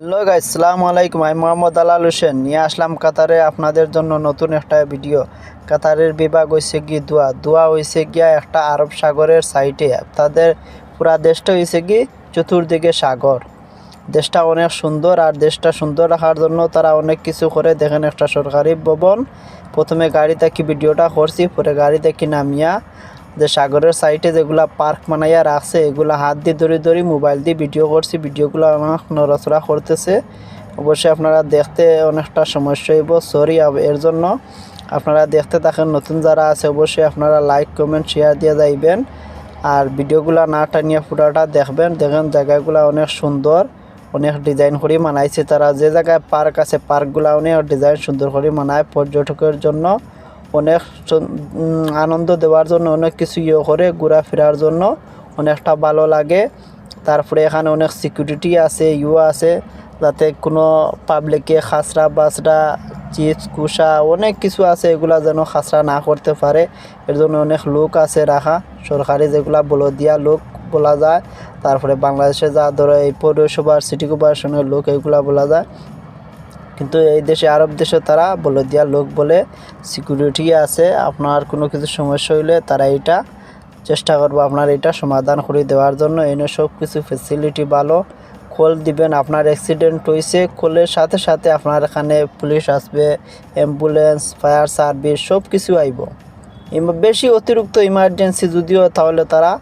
Hello guys আলাইকুম। আমি মোহাম্মদ আলাল হোসেন। নিয়ে আসলাম কাতারে আপনাদের জন্য নতুন একটা ভিডিও। কাতারের বিভাগ হয়েছে কি দোয়া। দোয়া হয়েছে গিয়া একটা আরব সাগরের সাইটে। তাদের পুরা দেশটা হয়েছে কি চতুর্দিকে সাগর। দেশটা অনেক সুন্দর আর দেশটা সুন্দর রাখার জন্য তারা অনেক কিছু করে। দেখেন একটা সরকারি ভবন। প্রথমে গাড়ি থেকে ভিডিওটা করছি, পরে গাড়ি থেকে নামিয়া যে সাগরের সাইডে যেগুলা পার্ক বানাইয়া রাখছে, এগুলা হাত দিয়ে ধরে ধরে মোবাইল দিয়ে ভিডিও করছি, ভিডিওগুলো অনেক নড়াচড়া করতেছে। অবশ্যই আপনারা দেখতে অনেকটা সমস্যা হইব সরি এর জন্য আপনারা দেখতে থাকেন, নতুন যারা আছে অবশ্যই আপনারা লাইক কমেন্ট শেয়ার দিয়ে যাইবেন। আর ভিডিওগুলো না টানিয়ে পুরোটা দেখবেন, দেখেন জায়গাগুলো অনেক সুন্দর, অনেক ডিজাইন করে মানাইছে তারা। যে জায়গায় পার্ক আছে পার্কগুলো অনেক ডিজাইন সুন্দর করে মানায় পর্যটকের জন্য। অনেক আনন্দ দেওয়ার জন্য, অনেক কিছু ইয়ে করে ঘোরাফেরার জন্য। অনেকটা ভালো লাগে। তারপরে এখানে অনেক সিকিউরিটি আছে, ইউ আছে। যাতে কোনো পাবলিকে খাসরা বাসরা, চিপস, কুসা, অনেক কিছু আছে, এগুলা যেন খাসরা না করতে পারে। এর জন্য অনেক লোক আছে রাখা। সরকারি যেগুলা বলদিয়া লোক বলা যায়। তারপরে বাংলাদেশে যা ধরো এই পৌরসভার সিটি কর্পোরেশনের লোক এগুলা বলা যায়। কিন্তু এই দেশে, আরব দেশে তারা বলে দেওয়া লোক বলে সিকিউরিটি আছে। আপনার কোনো কিছু সমস্যা হইলে তারা এটা চেষ্টা করব আপনার এটা সমাধান করে দেওয়ার জন্য। এনে সব কিছু ফেসিলিটি ভালো। খোল দিবেন, আপনার অ্যাক্সিডেন্ট হয়েছে খোলের সাথে সাথে আপনার এখানে পুলিশ আসবে অ্যাম্বুলেন্স ফায়ার সার্ভিস সব কিছু আইব বেশি অতিরিক্ত ইমার্জেন্সি যদিও, তাহলে তারা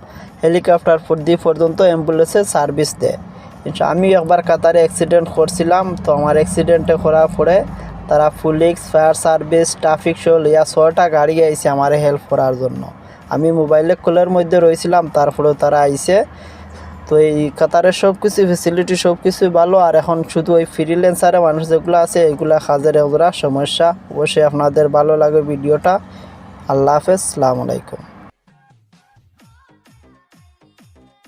হেলিকপ্টার দিয়ে পর্যন্ত অ্যাম্বুলেন্সের সার্ভিস দেয়। আমি একবার কাতারে অ্যাক্সিডেন্ট করছিলাম, তো আমার অ্যাক্সিডেন্টে করার পরে তারা পুলিশ ফায়ার সার্ভিস ট্রাফিক শোল ইয়া ছটা গাড়ি আইছে আমার হেল্প করার জন্য। আমি মোবাইলে কোলের মধ্যে রয়েছিলাম তারপরেও তারা আইছে। তো এই কাতারের সব কিছু ফেসিলিটি সব কিছুই ভালো, আর এখন শুধু ওই ফ্রিল্যান্সারে মানুষ যেগুলো আছে, এগুলা কাজের এগুলা সমস্যা। অবশ্যই আপনাদের ভালো লাগে ভিডিওটা। আল্লাহ হাফেজ আলাইকুম।